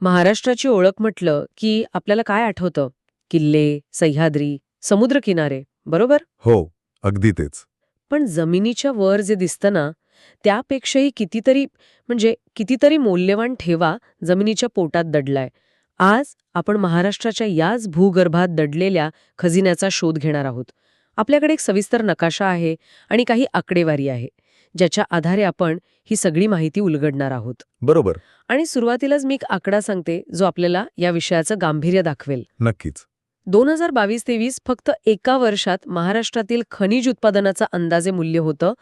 महाराष्ट्राची ओळख म्हटलं की आपल्याला काय आठवतं? किल्ले सह्याद्री समुद्रकिनारे बरोबर? हो अगदी तेच. पण जमिनीच्या वर जे दिसतं ना त्यापेक्षाही कितीतरी म्हणजे कितीतरी मौल्यवान ठेवा जमिनीच्या पोटात दडलाय. आज आपण महाराष्ट्राच्या याच भूगर्भात दडलेल्या खजिन्याचा शोध घेणार आहोत. आपल्याकडे एक सविस्तर नकाशा आहे आणि काही आकडेवारी आहे. ज्याच्या आधारे आपण ही सगळी माहिती उलगडणार आहोत. बरोबर. आणि सुरुवातीलाच मी एक आकडा सांगते जो आपल्याला या विषयाचं गांभीर्य दाखवेल. नक्कीच. दोन हजार बावीस तेवीस फक्त एका वर्षात महाराष्ट्रातील खनिज उत्पादनाचं अंदाजे मूल्य होतं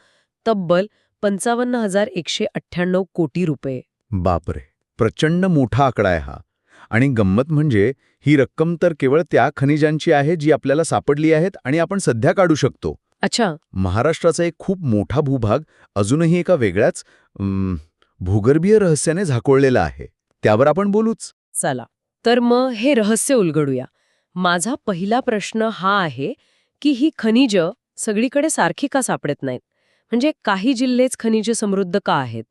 तब्बल पंचावन्न हजार एकशे अठ्ठ्याण्णव कोटी रुपये. बापरे. प्रचंड मोठा आकडा आहे हा. आणि गंमत म्हणजे ही रक्कम तर केवळ त्या खनिजांची आहे जी आपल्याला सापडली आहेत आणि आपण सध्या काढू शकतो. अच्छा. महाराष्ट्राचा एक खूप मोठा भूभाग अजूनही एका वेगळ्याच भूगर्भीय रहस्याने झाकोळलेला आहे. त्यावर आपण बोलूच. चला तर मग हे रहस्य उलगडूया. माझा पहिला प्रश्न हा आहे की ही खनिज सगळीकडे सारखी का सापडत नाहीत? म्हणजे काही जिल्हेच खनिज समृद्ध का आहेत?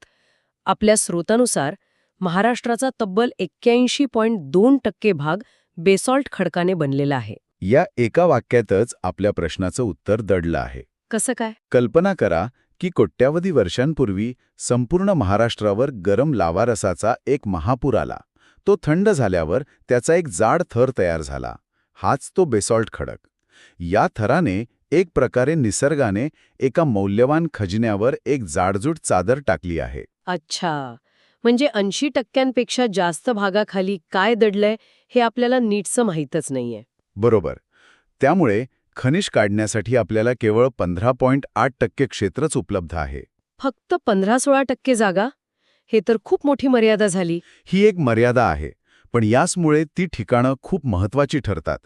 आपल्या स्रोतानुसार महाराष्ट्राचा तब्बल एक्क्याऐंशी पॉईंट दोन टक्के भाग बेसॉल्ट खडकाने बनलेला आहे. या एका वाक्यातच आपल्या प्रश्नाचं उत्तर दडलं आहे. कसं काय? कल्पना करा की कोट्यावधी वर्षांपूर्वी संपूर्ण महाराष्ट्रावर गरम लावारसाचा एक महापूर आला. तो थंड झाल्यावर त्याचा एक जाड थर तयार झाला. हाच तो बेसॉल्ट खडक. या थराने एक प्रकारे निसर्गाने एका मौल्यवान खजिन्यावर एक जाडजूड चादर टाकली आहे. अच्छा. म्हणजे ऐंशी टक्क्यांपेक्षा जास्त भागाखाली काय दडलंय हे आपल्याला नीटसं माहीतच नाहीये. बरोबर. त्यामुळे खनिज काढण्यासाठी आपल्याला केवळ पंधरा पॉईंट आठ टक्के क्षेत्रच उपलब्ध आहे. फक्त पंधरा सोळा टक्के जागा? हे तर खूप मोठी मर्यादा झाली. ही एक मर्यादा आहे पण याचमुळे ती ठिकाणं खूप महत्वाची ठरतात.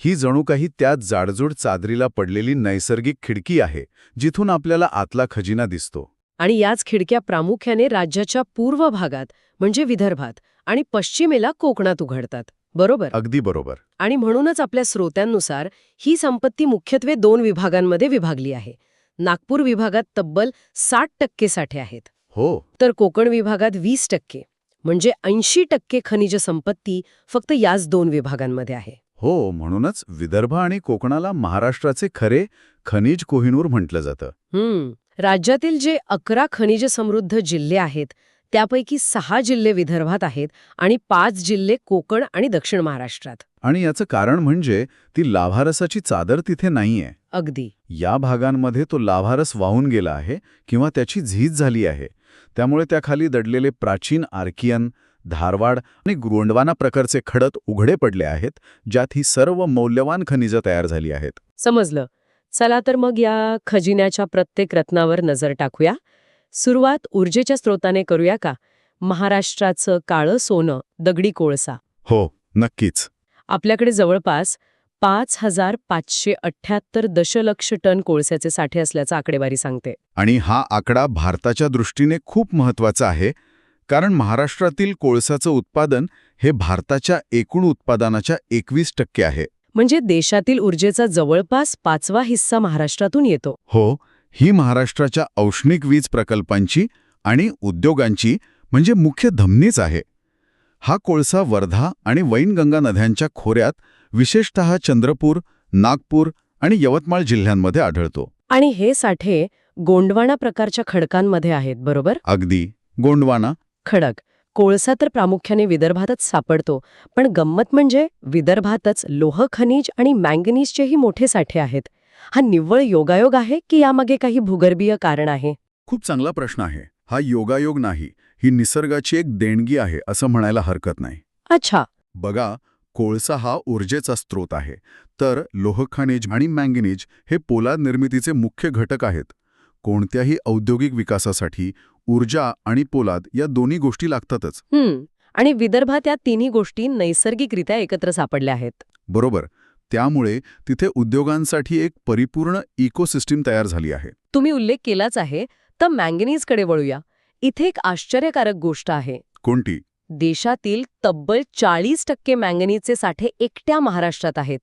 ही जणू काही त्याच जाडजूड चादरीला पडलेली नैसर्गिक खिडकी आहे जिथून आपल्याला आतला खजिना दिसतो. आणि याच खिडक्या प्रामुख्याने राज्याच्या पूर्व भागात म्हणजे विदर्भात आणि पश्चिमेला कोकणात उघडतात. बरोबर. अगदी बरोबर. आणि म्हणूनच आपल्या स्रोत्यांनुसार ही संपत्ती मुख्यत्वे दोन विभागांमध्ये विभागली आहे. नागपूर विभागात तब्बल साठ टक्के साठे आहेत. हो. तर कोकण विभागात वीस टक्के म्हणजे ऐंशी टक्के खनिज संपत्ती फक्त याच दोन विभागांमध्ये आहे. हो म्हणूनच विदर्भ आणि कोकणाला महाराष्ट्राचे खरे खनिज कोहिनूर म्हटलं जातं. हम्म. राज्यातील जे अकरा खनिज समृद्ध जिल्हे आहेत त्यापैकी सहा जिल्हे विदर्भात आहेत आणि पाच जिल्हे कोकण आणि दक्षिण महाराष्ट्रात. आणि याचं कारण म्हणजे ती लाभारसाची चादर तिथे नाहीये. अगदी. या भागांमध्ये तो लाभारस वाहून गेला आहे किंवा त्याची झीज झाली आहे. त्यामुळे त्याखाली दडलेले प्राचीन आर्कियन धारवाड आणि गोंडवाना प्रकारचे खडक उघडे पडले आहेत ज्यात ही सर्व मौल्यवान खनिजं तयार झाली आहेत. समजलं. चला तर मग या खजिन्याच्या प्रत्येक रत्नावर नजर टाकूया. सुरुवात ऊर्जेच्या स्रोताने करूया का? महाराष्ट्राचं काळं सोनं दगडी कोळसा. हो नक्कीच. आपल्याकडे जवळपास पाच हजार पाचशे अठ्ठ्याहत्तर दशलक्ष टन कोळशाचे साठे असल्याचं आकडेवारी सांगते. आणि हा आकडा भारताच्या दृष्टीने खूप महत्त्वाचा आहे कारण महाराष्ट्रातील कोळसाचं उत्पादन हे भारताच्या एकूण उत्पादनाच्या एकवीस टक्के आहे. म्हणजे देशातील ऊर्जेचा जवळपास पाचवा हिस्सा महाराष्ट्रातून येतो. हो ही महाराष्ट्राच्या औष्णिक वीज प्रकल्पांची आणि उद्योगांची म्हणजे मुख्य धमनीच आहे. हा कोळसा वर्धा आणि वैनगंगा नद्यांच्या खोऱ्यात विशेषतः चंद्रपूर नागपूर आणि यवतमाळ जिल्ह्यांमध्ये आढळतो. आणि हे साठे गोंडवाना प्रकारच्या खडकांमध्ये आहेत बरोबर? अगदी. गोंडवाना. खडक. कोळसा तर प्रामुख्याने विदर्भातच सापडतो पण गंमत म्हणजे विदर्भातच लोह खनिज आणि मँगनीजचेही मोठे साठे आहेत. हा निव्वळ योगायोग आहे की यामागे काही भूगर्भीय कारण आहे? खूप चांगला प्रश्न आहे. हा योगायोग नाही ही निसर्गाची एक देणगी आहे असं म्हणायला हरकत नाही. अच्छा. बघा कोळसा हा ऊर्जेचा स्रोत आहे. तर लोहखनिज आणि मँगनीज हे पोलाद निर्मितीचे मुख्य घटक आहेत. कोणत्याही औद्योगिक विकासासाठी ऊर्जा आणि पोलाद या दोन्ही गोष्टी लागतातच. आणि विदर्भात या तिन्ही गोष्टी नैसर्गिकरित्या एकत्र सापडल्या आहेत. बरोबर. त्यामुळे तिथे उद्योगांसाठी एक परिपूर्ण इकोसिस्टीम तयार झाली आहे. तुम्ही उल्लेख केलाच आहे तर मँगनीजकडे वळूया. इथे एक आश्चर्यकारक गोष्ट आहे. कोणती? देशातील तब्बल चाळीस टक्के मँगनीजचे साठे एकट्या महाराष्ट्रात आहेत.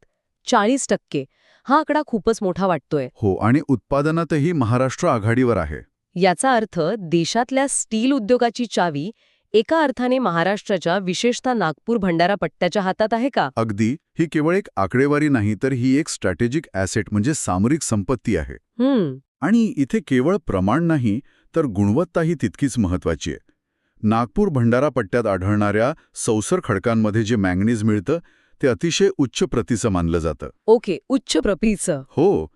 चाळीस टक्के. हा आकडा खूपच मोठा वाटतोय. हो आणि उत्पादनातही महाराष्ट्र आघाडीवर आहे. याचा अर्थ देशातल्या स्टील उद्योगाची चावी एका अर्थाने महाराष्ट्राच्या विशेषतः नागपूर भंडारा पट्ट्याच्या हातात आहे का? अगदी. ही केवळ एक आकडेवारी नाही तर ही एक स्ट्रॅटेजिक ॲसेट म्हणजे सामरिक संपत्ती आहे. आणि इथे केवळ प्रमाण नाही तर गुणवत्ताही तितकीच महत्वाची आहे. नागपूर भंडारा पट्ट्यात आढळणाऱ्या सौसर खडकांमध्ये जे मॅंगनीज मिळतं ते अतिशय उच्च प्रतीचं मानलं जातं. ओके उच्च प्रपीचं हो.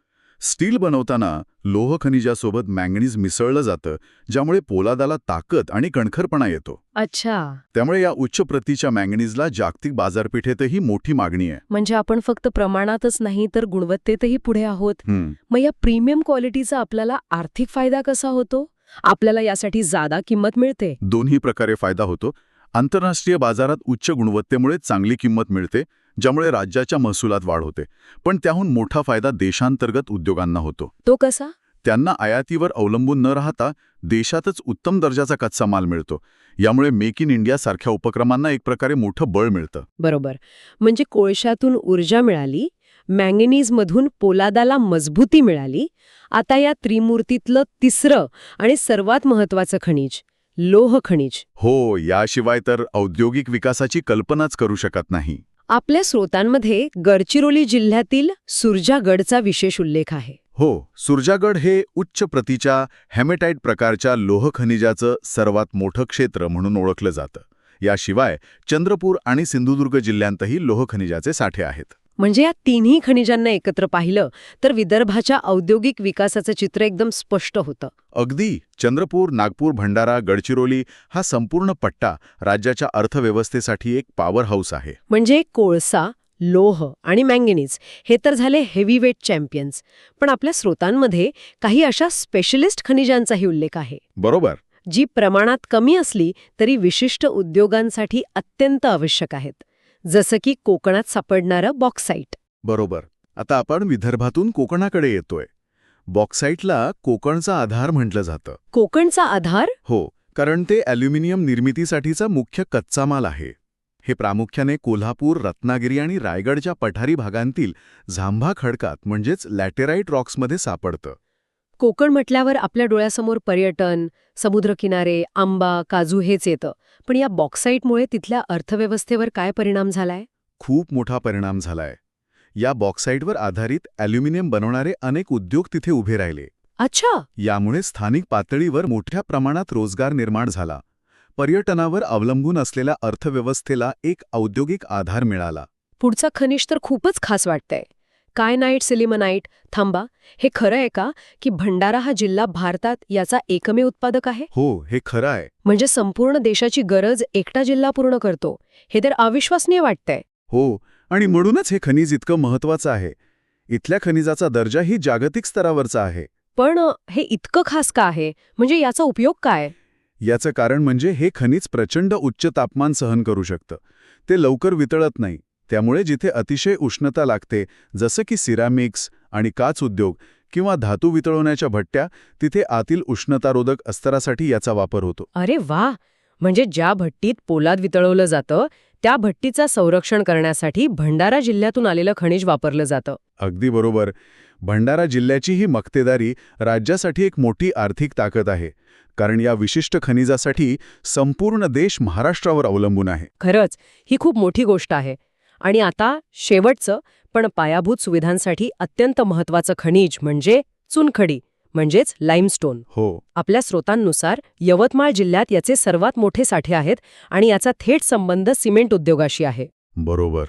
स्टील बनवताना लोह खनिजासोबत मॅंगनीज मिसळलं जातं ज्यामुळे पोलादाला ताकद आणि कणखरपणा येतो. अच्छा. त्यामुळे या उच्च प्रतीच्या मॅंगनीजला जागतिक बाजारपेठेतही मोठी मागणी आहे. म्हणजे आपण फक्त प्रमाणातच नाही तर गुणवत्तेतही पुढे आहोत. मग या प्रीमियम क्वालिटीचा आपल्याला आर्थिक फायदा कसा होतो? आपल्याला यासाठी जादा किंमत मिळते. दोन्ही प्रकारे फायदा होतो. आंतरराष्ट्रीय बाजारात उच्च गुणवत्तेमुळे चांगली किंमत मिळते. ज्यामुळे राज्याच्या महसुलात वाढ होते. पण त्याहून मोठा फायदा देशांतर्गत उद्योगांना होतो. तो कसा? त्यांना आयातीवर अवलंबून न राहता देशातच उत्तम दर्जाचा कच्चा माल मिळतो. यामुळे मेक इन इंडिया सारख्या उपक्रमांना एक प्रकारे मोठं बळ मिळतं. बरोबर. म्हणजे कोळशातून ऊर्जा मिळाली मॅंगनीजमधून पोलादाला मजबूती मिळाली आता या त्रिमूर्तीतलं तिसरं आणि सर्वात महत्वाचं खनिज लोह खनिज. हो याशिवाय तर औद्योगिक विकासाची कल्पनाच करू शकत नाही. आपल्या स्रोतांमध्ये गडचिरोली जिल्ह्यातील सुरजागडचा विशेष उल्लेख आहे. हो सुरजागड हे उच्च प्रतीच्या हॅमेटाईट प्रकारच्या लोह खनिजाचं सर्वात मोठं क्षेत्र म्हणून ओळखलं जातं. याशिवाय चंद्रपूर आणि सिंधुदुर्ग जिल्ह्यांतही लोह खनिजाचे साठे आहेत. म्हणजे या तिन्ही खनिजांना एकत्र पाहिलं तर विदर्भाच्या औद्योगिक विकासाचं चित्र एकदम स्पष्ट होतं. अगदी. चंद्रपूर नागपूर भंडारा गडचिरोली हा संपूर्ण पट्टा राज्याच्या अर्थव्यवस्थेसाठी एक पॉवर हाऊस आहे. म्हणजे कोळसा लोह आणि मँगनीज हे तर झाले हेवीवेट चॅम्पियन्स पण आपल्या स्रोतांमध्ये काही अशा स्पेशलिस्ट खनिजांचाही उल्लेख आहे. बरोबर. जी प्रमाणात कमी असली तरी विशिष्ट उद्योगांसाठी अत्यंत आवश्यक आहेत. जसं की कोकणात सापडणारं बॉक्साईट बरोबर. आता आपण विदर्भातून कोकणाकडे येतोय. बॉक्साईटला कोकणचा आधार म्हटलं जातं. कोकणचा आधार? हो कारण ते ॲल्युमिनियम निर्मितीसाठीचा मुख्य कच्चा माल आहे. हे प्रामुख्याने कोल्हापूर रत्नागिरी आणि रायगडच्या पठारी भागांतील झांभा खडकात म्हणजेच लॅटेराईट रॉक्समध्ये सापडतं. कोकण म्हटल्यावर आपल्या डोळ्यासमोर पर्यटन समुद्रकिनारे आंबा काजू हेच येतं. पण या बॉक्साईटमुळे तिथल्या अर्थव्यवस्थेवर काय परिणाम झालाय? खूप मोठा परिणाम झालाय. या बॉक्साईटवर आधारित ॲल्युमिनियम बनवणारे अनेक उद्योग तिथे उभे राहिले. अच्छा! यामुळे स्थानिक पातळीवर मोठ्या प्रमाणात रोजगार निर्माण झाला. पर्यटनावर अवलंबून असलेल्या अर्थव्यवस्थेला एक औद्योगिक आधार मिळाला. पुढचा खनिज तर खूपच खास वाटतंय. कायनाईट सिलिमनाईट थांबा. हे खरं आहे का की भंडारा हा जिल्हा भारतात याचा एकमेव उत्पादक आहे? हो हे खरं आहे. म्हणजे संपूर्ण देशाची गरज एकटा जिल्हा पूर्ण करतो. हे तर अविश्वसनीय वाटतंय. हो आणि म्हणूनच हे खनिज इतकं महत्वाचं आहे. इथल्या खनिजाचा दर्जाही जागतिक स्तरावरचा आहे. पण हे इतकं खास का आहे? म्हणजे याचा उपयोग काय? याचं कारण म्हणजे हे खनिज प्रचंड उच्च तापमान सहन करू शकतं. ते लवकर वितळत नाही. त्यामुळे जिथे अतिशय उष्णता लागते जसं की सिरामिक्स आणि काच उद्योग किंवा धातू वितळवण्याच्या भट्ट्या तिथे आतील उष्णतारोधक अस्तरासाठी याचा वापर होतो. अरे वा! म्हणजे ज्या भट्टीत पोलाद वितळवलं जातं त्या भट्टीचा संरक्षण करण्यासाठी भंडारा जिल्ह्यातून आलेलं खनिज वापरलं जातं. अगदी बरोबर. भंडारा जिल्ह्याची ही मक्तेदारी राज्यासाठी एक मोठी आर्थिक ताकद आहे कारण या विशिष्ट खनिजासाठी संपूर्ण देश महाराष्ट्रावर अवलंबून आहे. खरंच ही खूप मोठी गोष्ट आहे. आणि आता शेवटचं पण पायाभूत सुविधांसाठी अत्यंत महत्वाचं खनिज म्हणजे चुनखडी म्हणजेच लाईमस्टोन. हो. आपल्या स्रोतांनुसार यवतमाळ जिल्ह्यात याचे सर्वात मोठे साठे आहेत आणि याचा थेट संबंध सिमेंट उद्योगाशी आहे. बरोबर.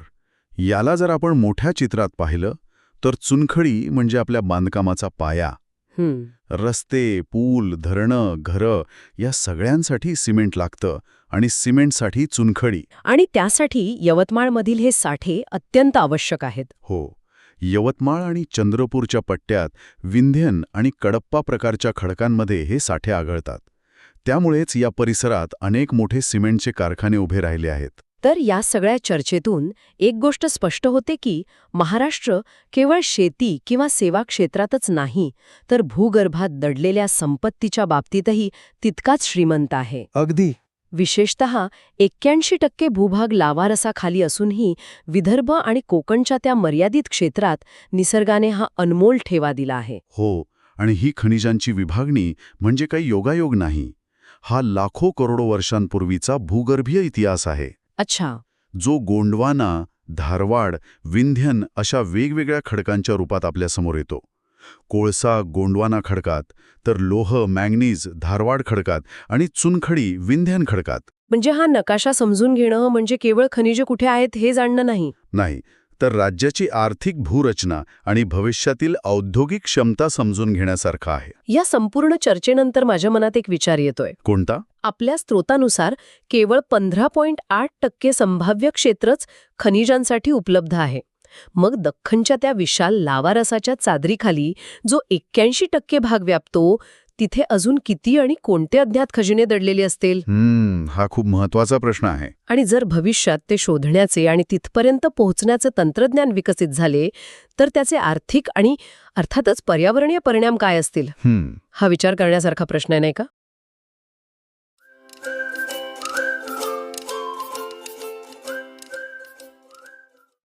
याला जर आपण मोठ्या चित्रात पाहिलं तर चुनखडी म्हणजे आपल्या बांधकामाचा पाया. रस्ते पूल धरणं घरं या सगळ्यांसाठी सिमेंट लागतं आणि सिमेंटसाठी चुनखडी. आणि त्यासाठी यवतमाळमधील हे साठे अत्यंत आवश्यक आहेत. हो. यवतमाळ आणि चंद्रपूरच्या पट्ट्यात विंध्यन आणि कडप्पा प्रकारच्या खडकांमध्ये हे साठे आढळतात त्यामुळेच या परिसरात अनेक मोठे सिमेंटचे कारखाने उभे राहिले आहेत. तर या सगळ्या चर्चेतून एक गोष्ट स्पष्ट होते की महाराष्ट्र केवळ शेती किंवा सेवा क्षेत्रातच नाही तर भूगर्भात दडलेल्या संपत्तीच्या बाबतीतही तितकाच श्रीमंत आहे. अगदी. विशेषत एक्क्याऐंशी टक्के भूभाग लावारसाखाली असूनही विदर्भ आणि कोकणच्या त्या मर्यादित क्षेत्रात निसर्गाने हा अनमोल ठेवा दिला आहे. हो आणि ही खनिजांची विभागणी म्हणजे काही योगायोग नाही. हा लाखो करोडो वर्षांपूर्वीचा भूगर्भीय इतिहास आहे. अच्छा. जो गोंडवाना धारवाड विंध्यन अशा वेगवेगळ्या खडकांच्या रूपात आपल्यासमोर येतो. कोळसा गोंडवाना खडकात तर लोह मॅंगनीज धारवाड खडकात आणि चुनखडी विंध्यन खडकात. म्हणजे हा नकाशा समजून घेणं म्हणजे केवळ खनिजे कुठे आहेत हे जाणणं नाही. नाही तर राज्याची आर्थिक भूरचना आणि भविष्यातील औद्योगिक क्षमता समजून घेण्यासारखा आहे. या संपूर्ण चर्चेनंतर माझ्या मनात एक विचार येतोय. कोणता? आपल्या स्रोतानुसार केवळ पंधरा पॉईंट आठ टक्के संभाव्य क्षेत्रच खनिजांसाठी उपलब्ध आहे. मग दख्खनच्या त्या विशाल लावारसाच्या चादरीखाली जो एक्क्याऐंशी टक्के भाग व्यापतो तिथे अजून किती आणि कोणते अज्ञात खजिने दडलेले असतील? हा खूप महत्त्वाचा प्रश्न आहे. आणि जर भविष्यात ते शोधण्याचे आणि तिथपर्यंत पोहोचण्याचे तंत्रज्ञान विकसित झाले तर त्याचे आर्थिक आणि अर्थातच पर्यावरणीय परिणाम काय असतील? हा विचार करण्यासारखा प्रश्न आहे नाही का?